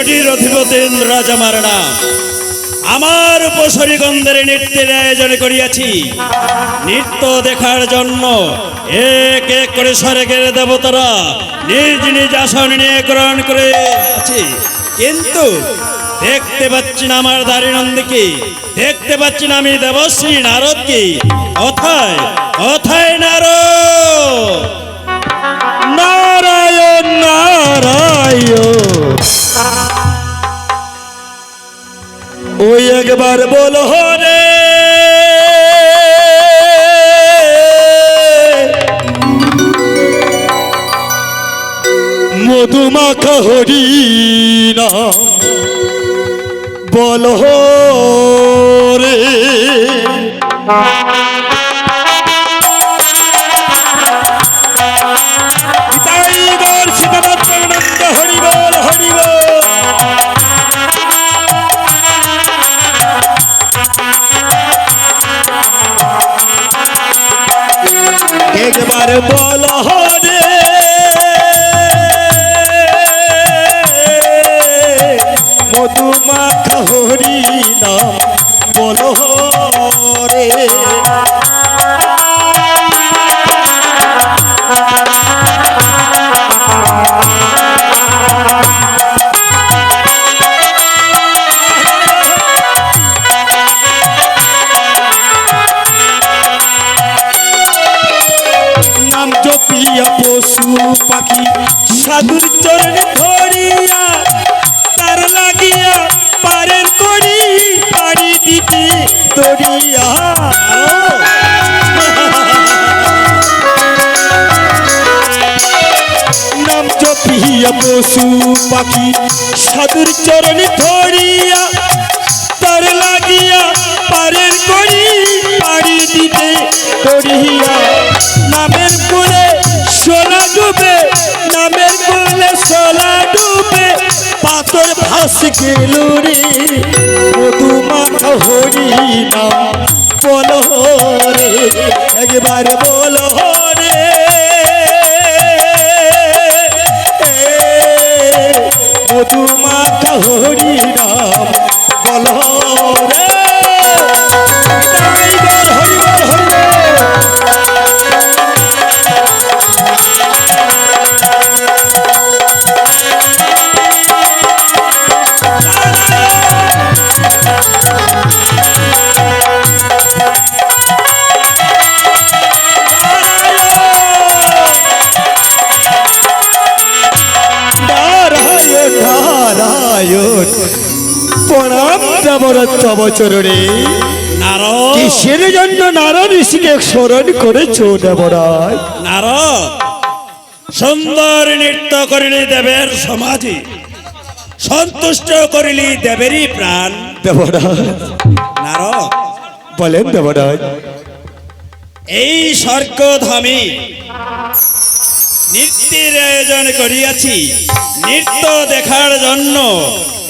কোটির অধিপতি ইন্দ্রাজ আমার নাম। আমার উপসরী গন্ধের নৃত্যের আয়োজন করিয়াছি। নৃত্য দেখার জন্য এক এক করে স্বর্গের দেবতারা নিজ নিজ আসন নিয়ে গ্রহণ করে আছে কিন্তু দেখতে পাচ্ছি না আমার দাড়ি নন্দীকে দেখতে পাচ্ছি না আমি দেবশ্রী নারদকে। কোথায় অথায় নারদ! নারায়ণ নারায়ণ! ওই একবার বলো রে মধুমাখা হরি না বলো রে একবার বল হরে। মধুমাখা হরি নাম দরিয়া নাম জপিয়া পশু পাখি, সাধুর চরণে ধরিয়া, তার লাগিয়া পারের করি, পাড়ি দিতে করিয়া। নামের কুলে সোলা ডুবে, নামের কুলে সোলা ডুবে পাথর ভাস গেল রে, মধুমাখা হরি নাম বলো রে, একবার বলো রে, মধুমাখা হরি নাম প্রণাম দেবর তব চরণে নারদ। কিসের জন্য নারায়ণ ঋষিকে স্মরণ করেছ দেবরায় নারদ সুন্দর নৃত্য করিলি দেবের সমাধি। সন্তুষ্ট করিলি দেবেরই প্রাণ। দেবরায় নারদ। বলেন দেবরায় এই স্বর্গধামী নৃত্যের আয়োজন করিয়াছি। নৃত্য দেখার জন্য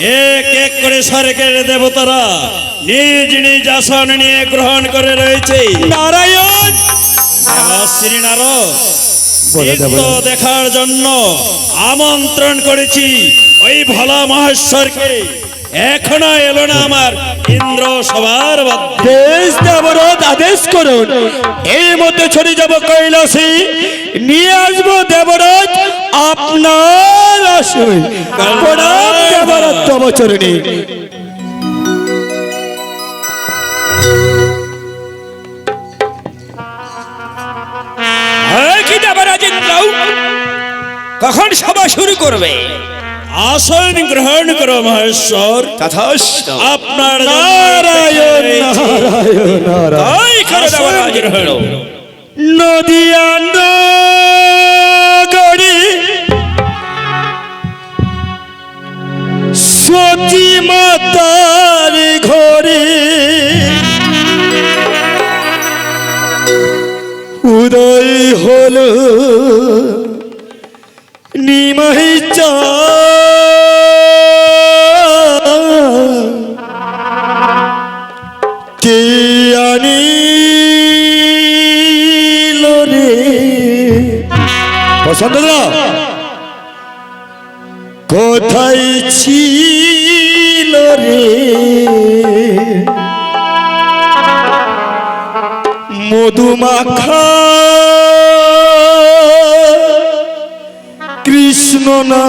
এক এক করে স্বর্গের দেবতারা নিজ নিজ আসন নিয়ে গ্রহণ করে রয়েছে। নারায়ণ! শ্রী নারদ নৃত্য দেখার জন্য আমন্ত্রণ করেছি ওই ভোলা মহেশ্বরকে। এখনও এলো না আমার ইন্দ্র সবার মধ্যে। দেশ দেবরত আদেশ করুন। এই মধ্যে ছড়ে যাব কৈলাসী। নিয়ে আসব দেবরত আপনার আসুন প্রণাম দেবরত তব চরণে হ্যাঁ, কি দেবরাজ ইন্দ্র? কখন সভা শুরু করবে? আসন গ্রহণ করো মহেশ্বর আপনার নারায়ণ নারায়ণ নদিয়া নগরী সতী মাতার ঘরে উদয় হল নিমাই চা না কোথায় ছিল রে? মধুমাখা। কৃষ্ণ না।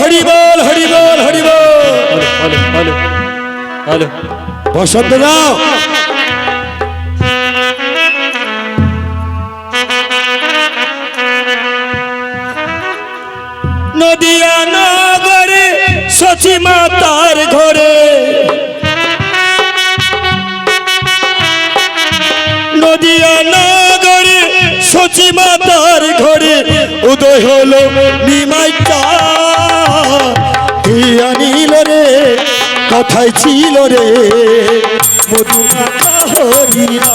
হরিবল হরিবল হরিবল বসন্ত দাও নদিয়া নগরে সচি মাতার ঘরে। নদিয়া নগরে সচি মাতার ঘরে উদয় হলো নিমাইটা আনিল রে? কথাই ছিল রে। মধুনা হরিনা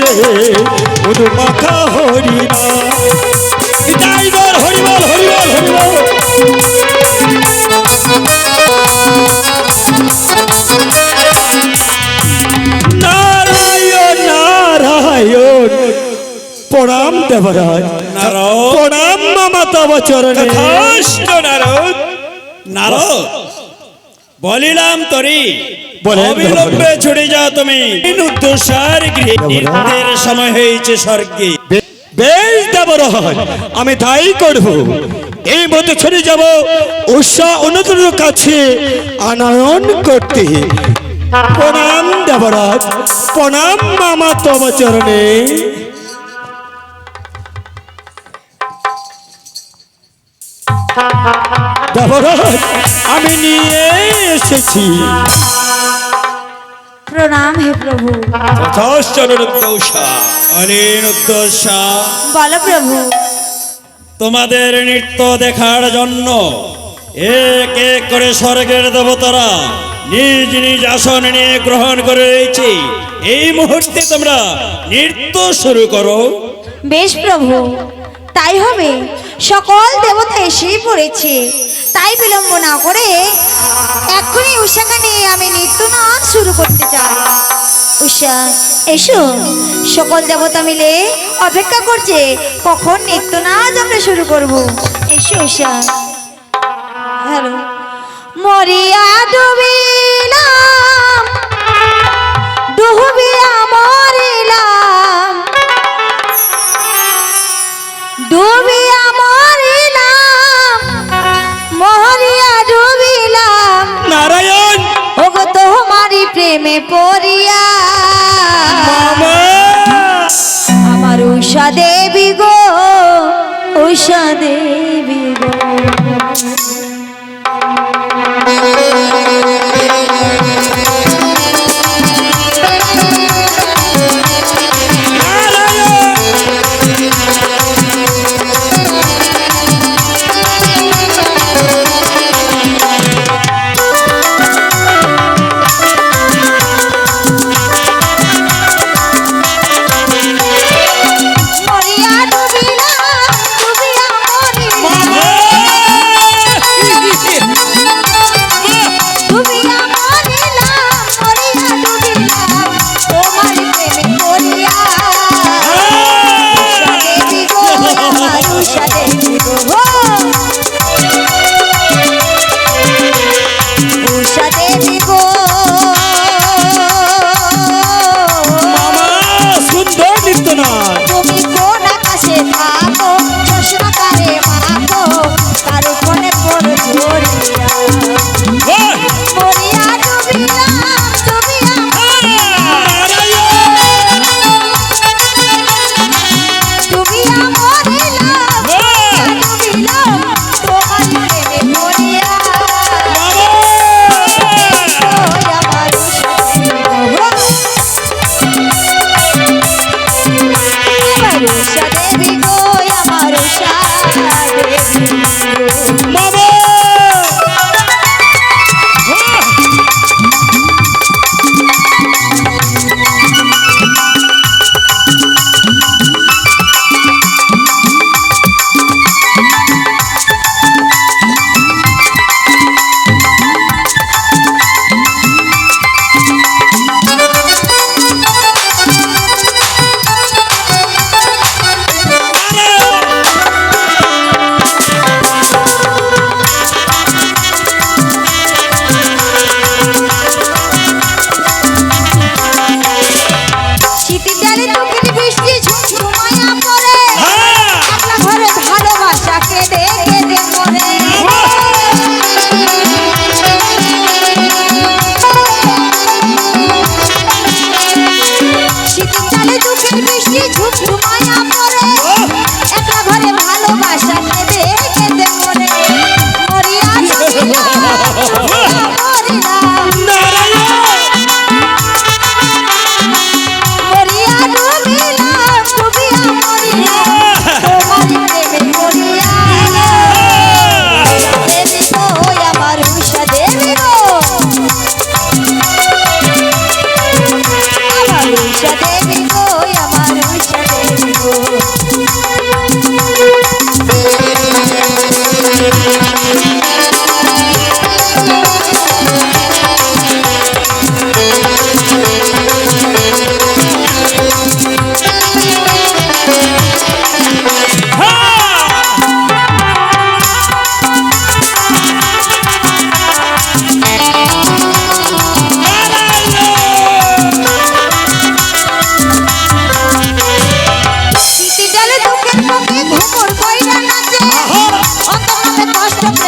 রে মধুমাখা হরি না টাইগার হরিবল হরিবল হরিবল। নারায়ণ নারায়ণ। প্রণাম নারদ প্রণাম মামা তব চরণে নারদ নারদ বলিলাম তরি। অবিলম্বে ছুটে যাও তুমি। উদ্দেশ্যার গৃহে সময় হয়েছে স্বর্গে। বে- বেশ দেবরাজ আমি তাই করব। এই মধ্যে ছড়ে যাব উষা অনুতর কাছে আনয়ন করতে। প্রণাম দেবরাজ প্রণাম মামা তব চরণে। দেবরাজ আমি নিয়ে এসেছি। প্রণাম হে প্রভু। বলো প্রভু। তোমাদের নৃত্য দেখার জন্য এক এক করে স্বর্গের দেবতারা নিজ নিজ আসন নিয়ে গ্রহণ করে রয়েছে। এই মুহূর্তে তোমরা নৃত্য শুরু করো। বেশ প্রভু। তাই হবে। সকল দেবতা এসেই পড়েছে। তাই বিলম্ব না করে এক্ষুনি উষাকে নিয়ে আমি নৃত্য নাচ শুরু করতে চাই। উষা, এসো। সকল দেবতা মিলে অপেক্ষা করছে, কখন নৃত্য নাচ আমরা শুরু করব। এসো উষা। হ্যালো। মরিয়া ডুবিলাম ডুবিয়া মরিলাম ডুবিয়া মরিলাম মরিয়া ডুবিলাম। নারায়ণ! ওগো তোমারই প্রেমে পড়িয়া। আমার উষা দেবী গো উষা দেবী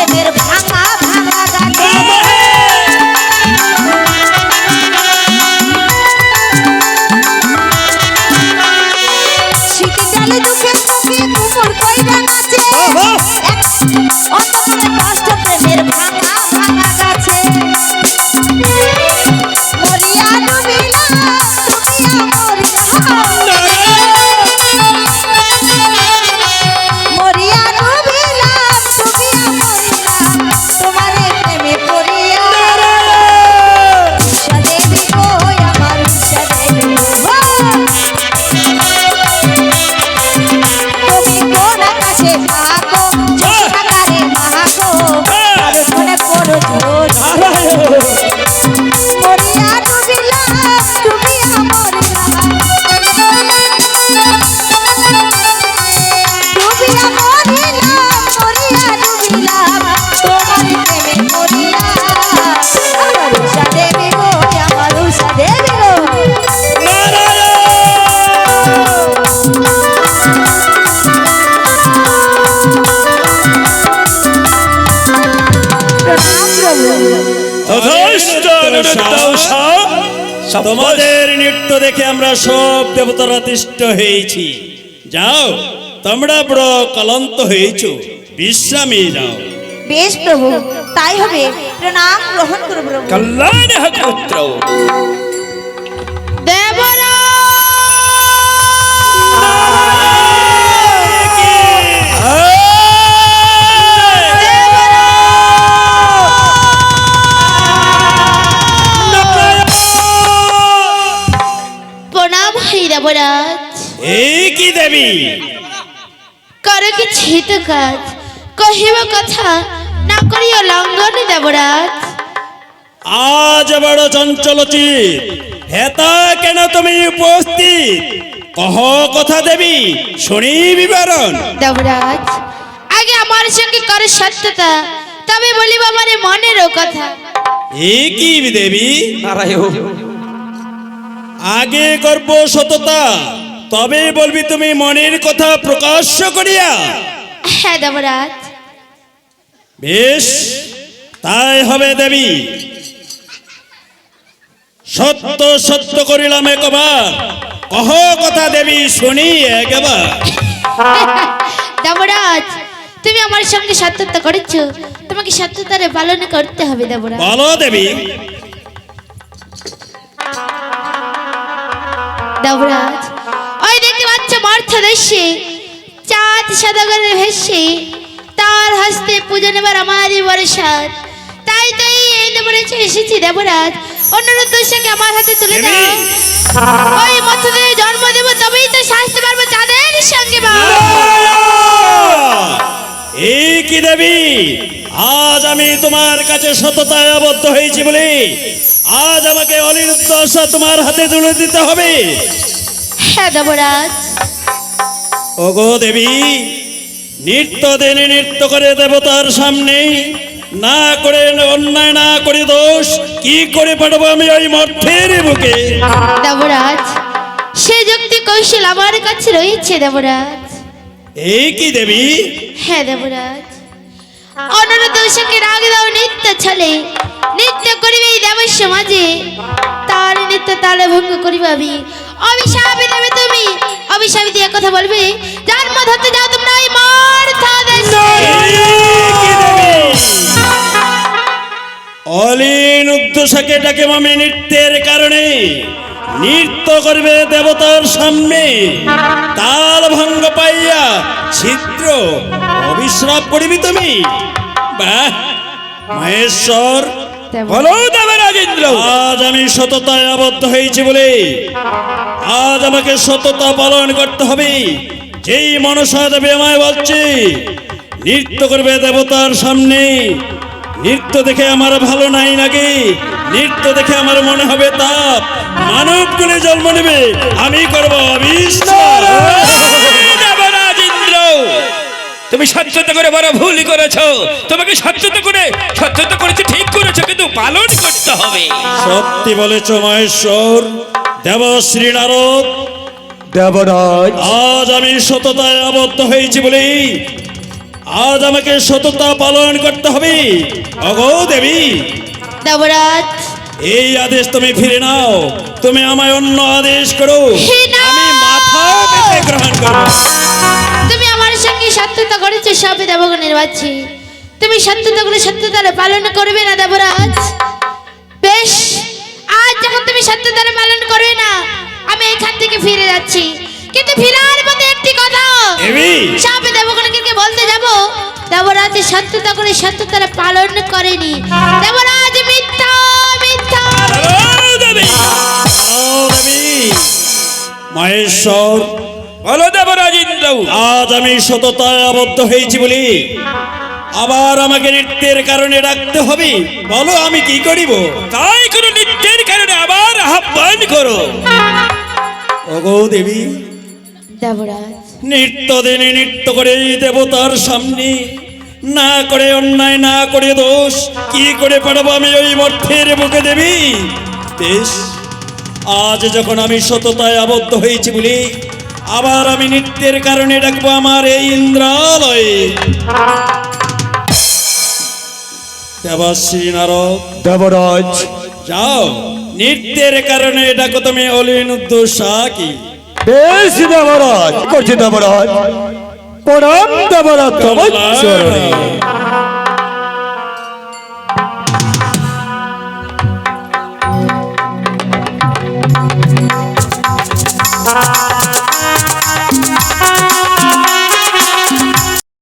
প্রেমের ভাঙা তোমাদের নৃত্য দেখে আমরা সব দেবতারা তিষ্ট হয়েছি। যাও তোমরা বড় কলন্ত হয়েছ। বিশ্রামে যাও। বেশ প্রভু তাই হবে। প্রণাম গ্রহণ করো কল্যাণ দেবরাজ এই কি দেবী? কর কিছু হিত কাজ কহিব কথা না করিও লঙ্ঘন দেবরাজ আজ বড় চঞ্চলচিত হেতা কেন তুমি উপস্থিত? কহ কথা দেবী শুনি বিবরণ। দেবরাজ আগে আমার সঙ্গে কর সত্যতা তবে বলিব আমার মনেরও কথা। এ কি দেবী? নারায়ণ। আগে করব সততা তবে বলবি তুমি মনের কথা প্রকাশ্য করিয়া। হ্যাঁ দেবরাজ। বেশ তাই হবে দেবী। সত্য সত্য করিলাম একবার কহ কথা দেবী শুনি একবার। দেবরাজ তুমি আমার সঙ্গে সত্যতা করেছ। তোমাকে সত্যতারে পালন করতে হবে দেবরাজ। বলো দেবী। দেবরাজ। ওই দেখতে পাচ্ছ মর্থ দেশে চাঁদ সদাগরের ভেসে তার হস্তে পুজো নেবার আমারই বরসাত তাই তো এই দেবরাজ এসেছি দেবরাজ। অনুরোধ দোষকে আমার হাতে তুলে দাও। ওই মর্থদের জন্ম দেব তবেই তো শাস্তি পারব চাঁদের সঙ্গে বা এই কি দেবী আজ আমি তোমার কাছে সততায় আবদ্ধ হয়েছি বলে আজ আমাকে অনিরুদ্ধ তোমার হাতে তুলে দিতে হবে। হ্যাঁ দেবরাজ। ওগো দেবী নৃত্য দিনে নৃত্য করে দেবতার সামনে না করে অন্যায় না করে দোষ কি করে পাঠাবো আমি ওই মর্থের বুকে? দেবরাজ সে যুক্তি কৌশল আমার কাছে রয়েছে দেবরাজ। এই কি দেবী হ্যাঁ দেবরাজ। অনুরোধ সঙ্গে রাগ দাও নিত্য ছলে, নিত্য করিবে এই দেবের সমাজে। তার নিত্য তালে ভঙ্গ করিবে আমি অভিশাপ দেবে তুমি। অভিশাপ দিয়ে কথা বলবে। জন্ম ধরতে যাও তোমরা ওই মার্থা অলিন উদ্দেশ্যকে ডাকে মামি নৃত্যের কারণে নৃত্য করবে দেবতার সামনে। তাল ভঙ্গ পাইয়া ছিদ্র অবিশ্রাপ করিবি তুমি। বাহ মহেশ্বর। বলো দেবে রাজেন্দ্র। আজ আমি সততায় আবদ্ধ হয়েছি বলে। আজ আমাকে সততা পালন করতে হবে। যেই মনসা দেবে আমায় বলছে নৃত্য করবে দেবতার সামনে। নৃত্য দেখে আমার ভালো নাই নাকি? নৃত্য দেখে আমার মনে হবে তাপ। মানব গুণে জন্ম নেবে আমি করব তুমি সত্যতা করে বড় ভুল করেছ। তোমাকে সত্যতা করে সত্যতা করেছ ঠিক করেছ কিন্তু পালন করতে হবে। সত্যি বলেছ মহেশ্বর। দেবশ্রী নারদ। দেবরাজ। আজ আমি সততায় আবদ্ধ হয়েছি বলে আজ আমাকে সততা পালন করতে হবে। অগো দেবী। দেবরাজ এই আদেশ তুমি ফিরে নাও। তুমি আমায় অন্য আদেশ করো। আমি মাথা পেতে গ্রহণ করব। তুমি আমার সঙ্গে সত্যতা করেছ সবে দেবগণের বাচ্চি তুমি সত্যতা করে সত্যতারে পালন করবে না দেবরাজ। বেশ আজ যখন তুমি সত্যতারে পালন করবে না আমি এখান থেকে ফিরে যাচ্ছি। কিন্তু ফিরার পথে একটি কথা। সবে দেবগণকে বলতে যাব দেবরাজ সত্যতা করে সত্যতারে পালন করেনি। দেবরাজ মিথ্যা মিথ্যা। মহেশ্বর! বলো দেব রাজেন্দ্র আজ আমি সততায় আবদ্ধ হয়েছি বলি। আবার আমাকে নৃত্যের কারণে ডাকতে হবে। বলো আমি কি করিব? তাই কোনো নিত্যের কারণে আবার আহ্বান করো। ওগো দেবী দেবরাজ। নৃত্য দিনে নৃত্য করে এই দেবতার সামনে। না করে অন্যায় না করে দোষ কি করে পারব আমি ওই মর্থের বুকে দেবী? বেশ আজ যখন আমি সততায় আবদ্ধ হয়েছি বলি আবার আমি নৃত্যের কারণে ডাকবো আমার এই ইন্দ্রালয়ে। দেবাশ্রী নারদ। দেবরাজ। যাও নৃত্যের কারণে ডাকো তুমি অলিন উদ্দোষা কি? বেশ দেবরাজ করছি দেবরাজ প্রণাম দেবরাজ তোমার চরণে।